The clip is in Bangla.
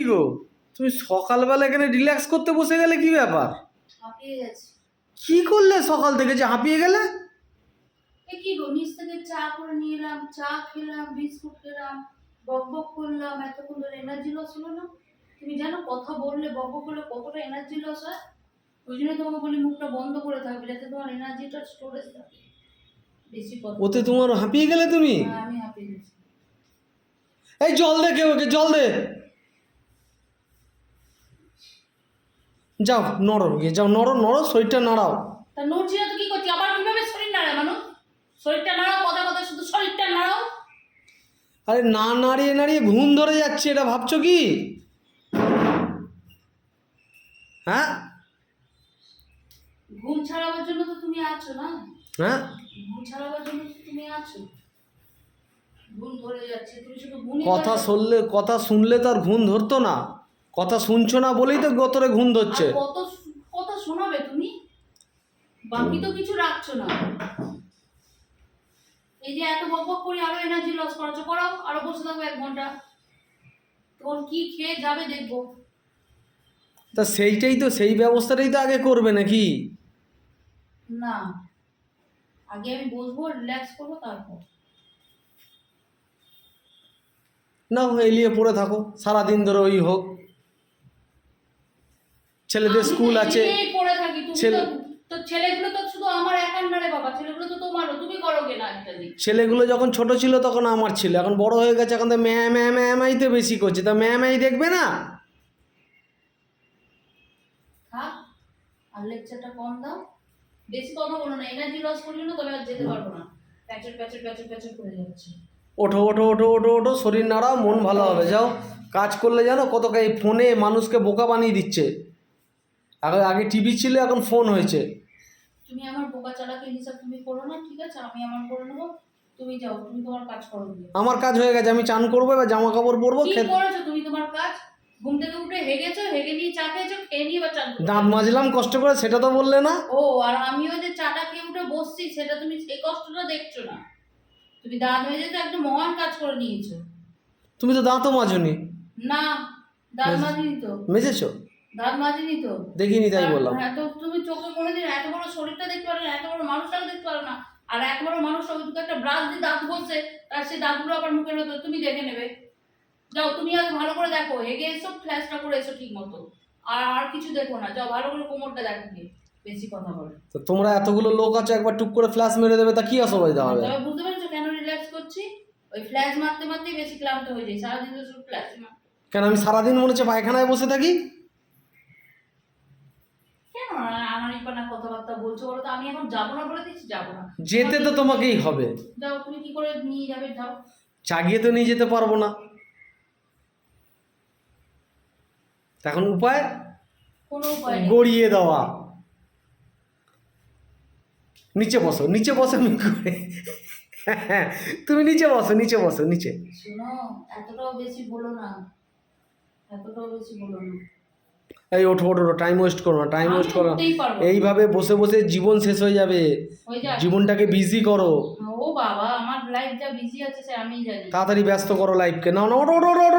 কি গো? তুমি সকালবেলা এখানে রিল্যাক্স করতে বসে গেলে কি ব্যাপার? কি করলে সকাল থেকে? যে হাঁপিয়ে গেলে? কি গো নিচ থেকে চা করে নিয়ে এলাম চা খেলাম বিস্কুট খেলাম বক বক করলাম এতক্ষণ ধরে এনার্জি লস হলো না? তুমি জানো কথা বললে বক বক করলে কতটা এনার্জি লস হয়? ওই জন্য তোমাকে বলি মুখটা বন্ধ করে থাকবে যাতে তোমার এনার্জিটা স্টোরেজ থাকে। বেশি কথা ওতে তোমার হাঁপিয়ে গেলে তুমি? হ্যাঁ, আমি হাঁপিয়ে গেছি। এই জল দে কেউ ওকে জল দে। যাও নড়ো গিয়ে যাও নড়ো নড়ো শরীরটা নাড়াও। তা নড়ছি না তো কি করছি? আবার কীভাবে শরীর নাড়ায় মানুষ শরীরটা নাড়াও কথা কথা শুধু শরীরটা নাড়াও। আরে না নাড়িয়ে নাড়িয়ে ঘুম ধরে যাচ্ছে এটা ভাবছ কি? হ্যাঁ? ঘুম ছাড়াবার জন্য তো তুমি আছো না? হ্যাঁ? ঘুম ছাড়াবার জন্য তো তুমি আছো। ঘুম ধরে যাচ্ছে তুমি শুধু কথা শুনলে কথা শুনলে তো আর ঘুম ধরতো না। কথা শুনছো না বলেই তো গতরে ঘুম ধরছে। কত কথা শোনাবে তুমি? বাকি তো কিছু রাখছো না। এই যে এত বক বক করে আরও এনার্জি লস করাচ্ছ করাও আরও বসে থাকব এক ঘণ্টা। তোর কি খেয়ে যাবে দেখব। তা সেইটাই তো সেই ব্যবস্থাটাই তো আগে করবে নাকি? না। আগে আমি বসবো রিল্যাক্স করব তারপর। না এলিয়ে পড়ে থাকো। সারাদিন ধরে ওই হোক। ছেলেদের স্কুল আছে। পড়ে থাকি ছেলে- তো তো ছেলেগুলো তো শুধু আমার একার না রে বাবা ছেলেগুলো তো তোমারও তুমি করো না একটা ছেলেগুলো যখন ছোট ছিল তখন আমার ছিল এখন বড় হয়ে গেছে এখন তো ম্যা ম্যা ম্যামাইতে বেশি করছে তা ম্যামাই দেখবে না? আর লেকচারটা কম দাও। বেশি কথা বলো না এনার্জি লস করলে না তবে আর যেতে পারব না। প্যাচর প্যাচর প্যাচর প্যাচর করে যাচ্ছে। ওঠো ওঠো ওঠো ওঠো ওঠো শরীর নাড়াও মন ভালো হবে যাও। কাজ করলে জানো কত এই ফোনে মানুষকে বোকা বানিয়ে দিচ্ছে। আগে আগে টিভি ছিল এখন ফোন হয়েছে। তুমি আমার বোকা চালাকে হিসাব তুমি করো না ঠিক আছে? আমি আমার করে নেব তুমি যাও তুমি তোমার কাজ করো আমার কাজ হয়ে গেছে আমি চান করব এবার জামা কাপড় পরবো কি করেছ তুমি তোমার কাজ? ঘুম থেকে উঠে হেগেছো হেগে নিয়ে চা খেয়েছো খেয়ে নিয়ে চান। দাঁত মাজলাম কষ্ট করে সেটা তো বললে না। ও আর আমিও যে চাটা খেয়ে উঠে বসছি সেটা তুমি সেই কষ্টটা দেখছ না। তুমি দাঁত মেজে তো একটা মহান কাজ করে নিয়েছো। তুমি তো দাঁতও মাজনি। না দাঁত মেজে- মাজিনি তো। মেজেছো? দাঁত মাজিনি তো? দেখিনি তাই বললাম। হ্যাঁ তো তুমি চোখে কোনোদিন এত বড় শরীরটা দেখতে পারো না এত বড় মানুষটাকে দেখতে পারো না। আর এত বড় মানুষ একটা ব্রাশ দিয়ে দাঁত বসে তার সেই দাঁতগুলো আবার মুখের মতো তুমি দেখে নেবে। যাও তুমি আগে ভালো করে দেখো হেগে এসো ফ্ল্যাশটা করে এসো ঠিক মতো আর আর কিছু দেখো না যাও ভালো করে কোমরটা দেখো বেশি কথা বলে। তো তোমরা এতগুলো লোক আছে একবার টুক করে ফ্ল্যাশ মেরে দেবে তা কি অসুবিধা হবে? তবে বুঝতে পারছ কেন রিল্যাক্স করছি? ওই ফ্ল্যাশ মারতে মারতেই বেশি ক্লান্ত হয়ে যায় সারাদিন তো শুধু ফ্ল্যাশ মার। কেন আমি সারাদিন মনে হচ্ছে পায়খানায় বসে থাকি কেন আনারিপানা কথাবার্তা বলছো বলো তো আমি এখন যাব না বলে দিচ্ছি যাব না। যেতে তো তোমাকেই হবে। যাও তুমি কি করে নিয়ে যাবে যাও। চাগিয়ে তো নিয়ে যেতে পারব না। এখন উপায়? কোনো উপায় নেই। গড়িয়ে দেওয়া। নিচে বসো নিচে বসো আমি করে। তুমি নিচে বসো নিচে বসো নিচে। শোনো এতটাও বেশি বলো না। এতটাও বেশি বলো না। এই ওঠো ওঠো টাইম ওয়েস্ট করো না টাইম ওয়েস্ট করো না। এইভাবে বসে বসে জীবন শেষ হয়ে যাবে। জীবনটাকে বিজি করো। ও বাবা আমার লাইফ যা বিজি আছে স্যার আমিই জানি। তাড়াতাড়ি ব্যস্ত করো লাইফকে না না ওঠো, ওঠো।